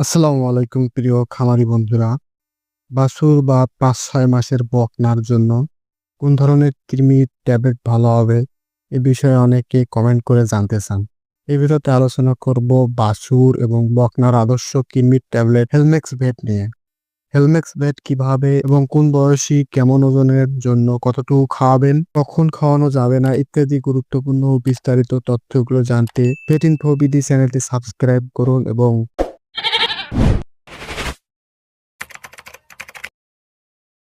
আসসালামু আলাইকুম, প্রিয় খামারি বন্ধুরা। বাছুর বা পাঁচ, ছয় মাসের বকনার জন্য কোন ধরনের কৃমি, ট্যাবলেট ভালো হবে, এ বিষয়ে অনেকে কমেন্ট করে জানতে চান। এই ভিডিওতে আলোচনা করব বাছুর এবং বকনার আদর্শ কৃমির ট্যাবলেট, হেলমেক্স ভেট নিয়ে। হেলমেক্স ভেট কীভাবে এবং কোন বয়সী, কেমন ওজনের জন্য কতটুকু খাওয়াবেন, কখন খাওয়ানো যাবে না, ইত্যাদি গুরুত্বপূর্ণ বিস্তারিত তথ্যগুলো জানতে ভেট ইনফো বিডি চ্যানেলটি সাবস্ক্রাইব করুন এবং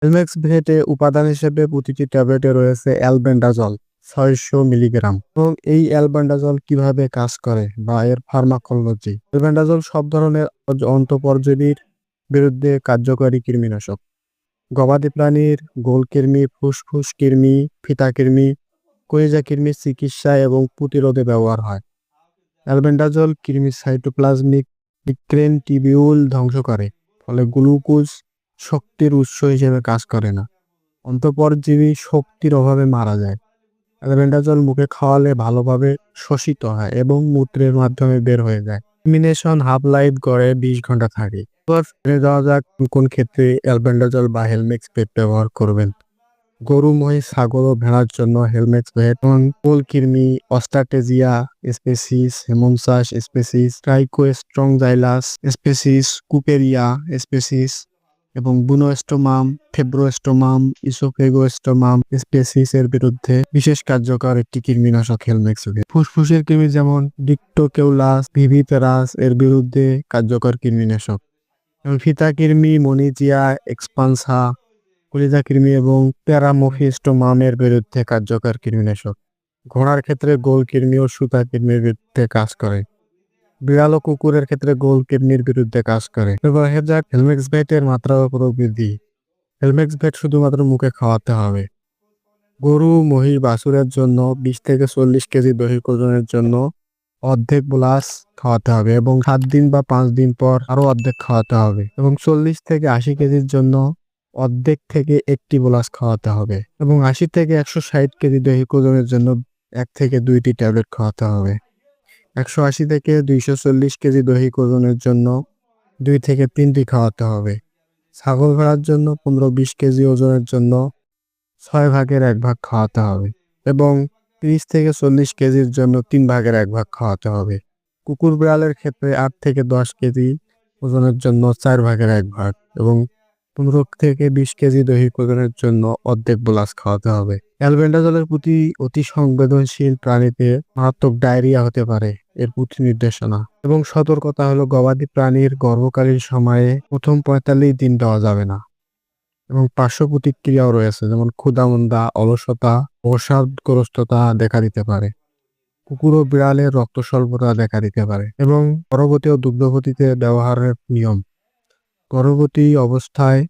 হেলমেক্স ভেটে উপাদান হিসেবে প্রতিটি ট্যাবলেটে রয়েছে অ্যালবেন্ডাজল, ছয়শো মিলিগ্রাম। এবং এই অ্যালবেন্ডাজল কীভাবে কাজ করে বা এর ফার্মাকোলজি? অ্যালবেন্ডাজল সব ধরনের অন্তঃপরজীবীর বিরুদ্ধে কার্যকরী কৃমিনাশক। গবাদি প্রাণীর গোলকৃমি ফুসফুস কৃমি, ফিতা কৃমি, কলিজা কৃমির চিকিৎসা এবং প্রতিরোধে ব্যবহার হয়। অ্যালবেন্ডাজল কৃমি সাইটোপ্লাজমিক টিবিউল ধ্বংস করে, ফলে গ্লুকোজ শক্তির উৎস হিসেবে কাজ করে না। অন্তঃপরজীবী শক্তির অভাবে মারা যায়। অ্যালবেন্ডাজল মুখে খাওয়ালে ভালোভাবে শোষিত হয় এবং মূত্রের মাধ্যমে বের হয়ে যায়। ইমিনেশন হাফ লাইফ গড়ে বিশ ঘণ্টা থাকে। এবার জেনে যাওয়া যাক কোন ক্ষেত্রে অ্যালবেন্ডাজল বা হেলমেক্স পেট ব্যবহার করবেন। গরু, মহিষ, ছাগল ও ভেড়ার জন্য হেলমেক্স ভেট এবং পোল কৃমি, Ostertagia species, Haemonchus species Trichostrongylus species, Cooperia species এবং বুনোস্টোমাম ফেব্রোস্টোমাম, ইসোফেগোস্টোমাম স্পেসিস এর বিরুদ্ধে বিশেষ কার্যকর একটি কৃমিনাশক হেলমেক্সোভেট ফুসফুসের কৃমি যেমন ডিক্টোকেউলাস ভিভিপেরাস এর বিরুদ্ধে কার্যকর কৃমিনাশক। এবং ফিতা কৃমি, মনিজিয়া, এক্সপানসা, কলিজা কৃমি এবং প্যারামোফিস্টোমামের বিরুদ্ধে কার্যকর কৃমিনাশক। ঘোড়ার ক্ষেত্রে গোল কৃমি ও সুতা কৃমির বিরুদ্ধে কাজ করে। বিড়াল ও কুকুরের ক্ষেত্রে গোল কিডনির বিরুদ্ধে কাজ করে। এবার যাক হেলমেক্স ভেটের মাত্রা ও প্রবৃদ্ধি। হেলমেক্স ভেট শুধুমাত্র মুখে খাওয়াতে হবে। গরু, মহিষ, বাছুরের জন্য বিশ থেকে চল্লিশ কেজি দৈহিক ওজনের জন্য অর্ধেক বোলাস খাওয়াতে হবে এবং সাত দিন বা পাঁচ দিন পর আরও অর্ধেক খাওয়াতে হবে এবং চল্লিশ থেকে আশি কেজির জন্য অর্ধেক থেকে একটি বোলাস খাওয়াতে হবে এবং আশি থেকে একশো ষাট কেজি দৈহিক ওজনের জন্য এক থেকে দুইটি ট্যাবলেট খাওয়াতে হবে। একশো আশি থেকে দুইশো চল্লিশ কেজি দৈহিক ওজনের জন্য দুই থেকে তিনটি খাওয়াতে হবে। ছাগল ভেড়ার জন্য পনেরো বিশ কেজি ওজনের জন্য ছয় ভাগের এক ভাগ খাওয়াতে হবে এবং তিরিশ থেকে চল্লিশ কেজির জন্য তিন ভাগের এক ভাগ খাওয়াতে হবে। কুকুর বিড়ালের ক্ষেত্রে আট থেকে দশ কেজি ওজনের জন্য চার ভাগের এক ভাগ এবং পনেরো থেকে বিশ কেজি দৈহিক ওজনের জন্য অর্ধেক বোলাস খাওয়াতে হবে। অ্যালবেন্ডাজলের প্রতি অতি সংবেদনশীল প্রাণীতে মারাত্মক ডায়রিয়া হতে পারে। এর প্রতি নির্দেশনা। এবং সতর্কতা হলো গবাদি প্রাণীর গর্ভকালীন সময়ে প্রথম পঁয়তাল্লিশ দিন দেওয়া যাবে না। এবং পার্শ্ব প্রতিক্রিয়াও রয়েছে, যেমন ক্ষুদামন্দা অলসতা অবসাদগ্রস্ততা দেখা দিতে পারে। কুকুর ও বিড়ালের রক্ত স্বল্পতা দেখা দিতে পারে। এবং গর্ভবতী ও দুগ্ধবতীতে ব্যবহারের নিয়ম। গর্ভবতী অবস্থায়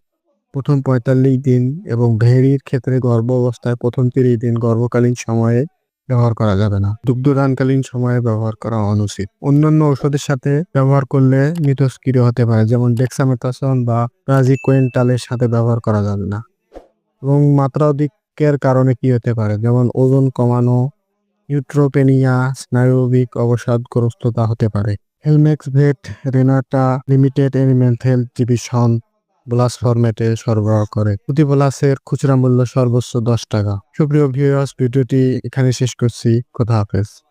প্রথম পঁয়তাল্লিশ দিন এবং ভেড়ির ক্ষেত্রে গর্ভ অবস্থায় প্রথম তিরিশ দিন গর্ভকালীন সময়ে ব্যবহার করা যাবে না। দুগ্ধদানকালীন সময়ে ব্যবহার করা অনুচিত। অন্যান্য ঔষধের সাথে ব্যবহার করলে মিথস্ক্রিয় হতে পারে, যেমন ডেক্সামেথাসন বা প্রাজিকোয়েন্টালের সাথে ব্যবহার করা যাবে না। এবং মাত্রা অধিকের কারণে কি হতে পারে, যেমন ওজন কমানো নিউট্রোপেনিয়া স্নায়বিক অবসাদগ্রস্ততা হতে পারে। Helmex vet Renata limited animal health division bolus ফরম্যাটে সরবরাহ করে। প্রতি ব্লাসের খুচরা মূল্য সর্বোচ্চ দশ টাকা। সুপ্রিয় ভিউয়ার্স ভিডিওটি এখানে শেষ করছি। কথা হাফেজ।